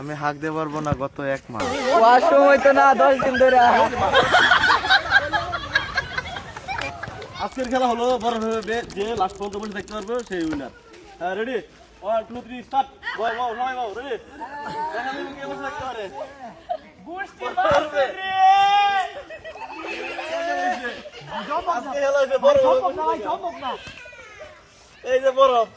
আমি হাঁক দিতে পারব না গত এক মাস। ওয়াশরুম হইতো না দশ দিন ধরে। আজকের খেলা হলো বড় হবে যে লাস্ট পর্যন্ত বসে দেখতে পারবে সেই উইনার হ্যাঁ ready one two three start বাও বাও নয় বাও রেডি দেখা কে বসে দেখতে পারে আজকে খেলা হয়েছে বড় এই যে বরফ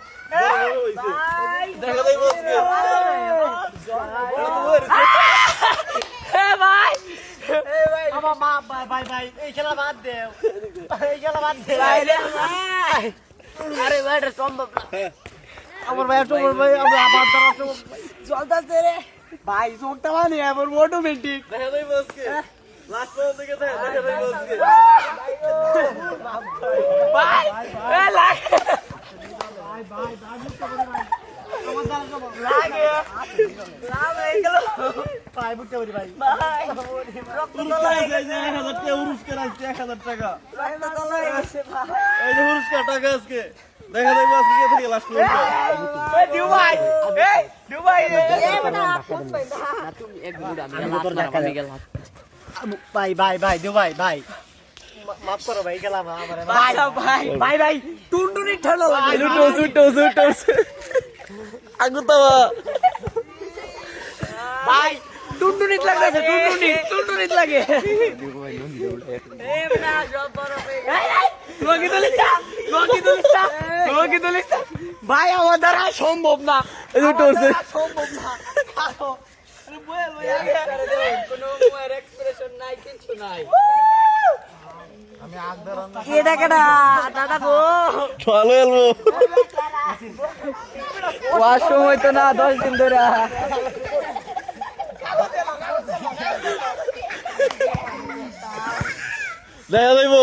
আরে ভাই এটা সম্ভব না আমার ভাই তোমার ভাই আমরা আবার দ্বারা চলতেছে রে ভাই চোখটা মানে এবার অটোমেটিক দেখা যাবে আজকে লাস্ট পর্যন্ত দেখে দেখা যাবে আজকে ভাই এ লাগে লাগে লাভ হয়ে গেল ভাই বুঝতে পারি ভাই ভাই রক্ত পুরস্কার আছে এই যে এক হাজার টাকা পুরস্কার আছে এক হাজার টাকা রক্ত তোলা হয়ে গেছে ভাই এই যে পুরস্কার টাকা আজকে দেখা যাবে আজকে কে থেকে লাস্ট পর্যন্ত এ দুবাই এ দুবাই রে এ বেটা কোন ভাই না তুমি এক বুড়া আমি গেলাম ভাই ভাই ভাই দে ভাই ভাই মাফ করো ভাই খেলা আমার ভাই ভাই ভাই ভাই টুনটুনি ঠেলো সুটো আগুতাবা ভাই টুনটুনিত লাগছে টুনটুনি টুনটুনিত লাগে। হয়ে ভাই আমার দ্বারা সম্ভব না। যে সম্ভব না। কোনো মুয়ের এক্সপ্রেশন নাই কিছু নাই। কেডা কেডা দাদা গো। ভালো এলবো ওয়াশরুম হইতো না দশ দিন ধরে। দেখা যাইব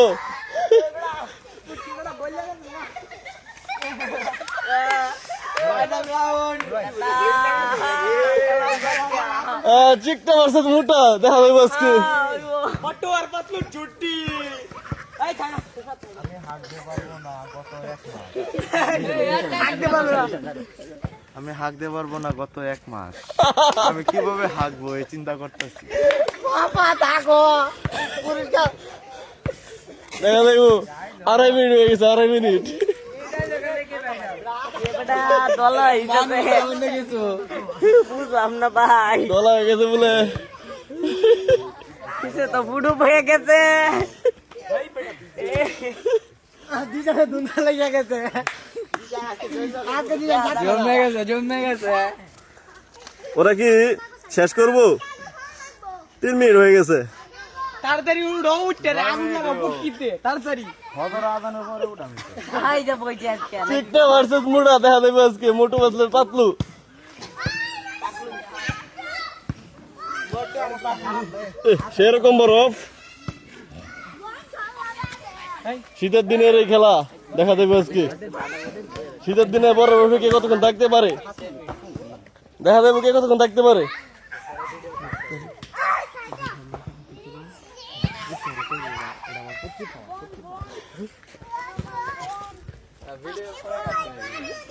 চিকটা মোটা দেখা যাইব আজকে পট্টু আর পাতলু ছুটি আমি হাঁক দিতে পারব না গত এক মাস। আমি কীভাবে হাঁকবো এই চিন্তা করতেছি। দেখা যাইব আড়াই মিনিট হয়ে গেছে আড়াই মিনিট। দলা হয়ে গেছে বলে। তো বুড়ো হয়ে গেছে। দুজনে দুন্দা লেগে গেছে। আজকে জমে গেছে জমে গেছে। ওরা কি শেষ করব? তিন মিনিট হয়ে গেছে। তাড়াতাড়ি উঠো উঠতে রে আগুন লাগা বুকিতে তাড়াতাড়ি। হজর আদানের পরে উঠামি ভাই যা বইছে আজকে চিকটা ভার্সেস মোটা দেখা আজকে মোটু পাতলু। সেরকম বরফ শীতের দিনের এই খেলা দেখা দেবে আজকে। শীতের দিনে বরফে কে কতক্ষণ থাকতে পারে? দেখা যাবে কে কতক্ষণ থাকতে পারে?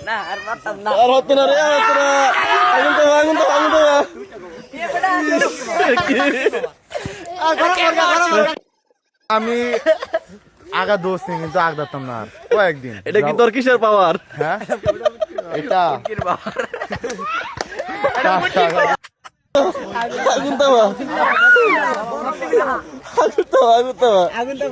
না আর পারতাম না। আর হতো না রে আর হতো না। আগুন তো আগুন তো আগুন তো। আমি আগা দোষ নেই কিন্তু আগ দিতাম না আর। কয়েকদিন। এটা কি তোর কিসের পাওয়ার? হ্যাঁ? এটা। আগুন তো আগুন তো আগুন তো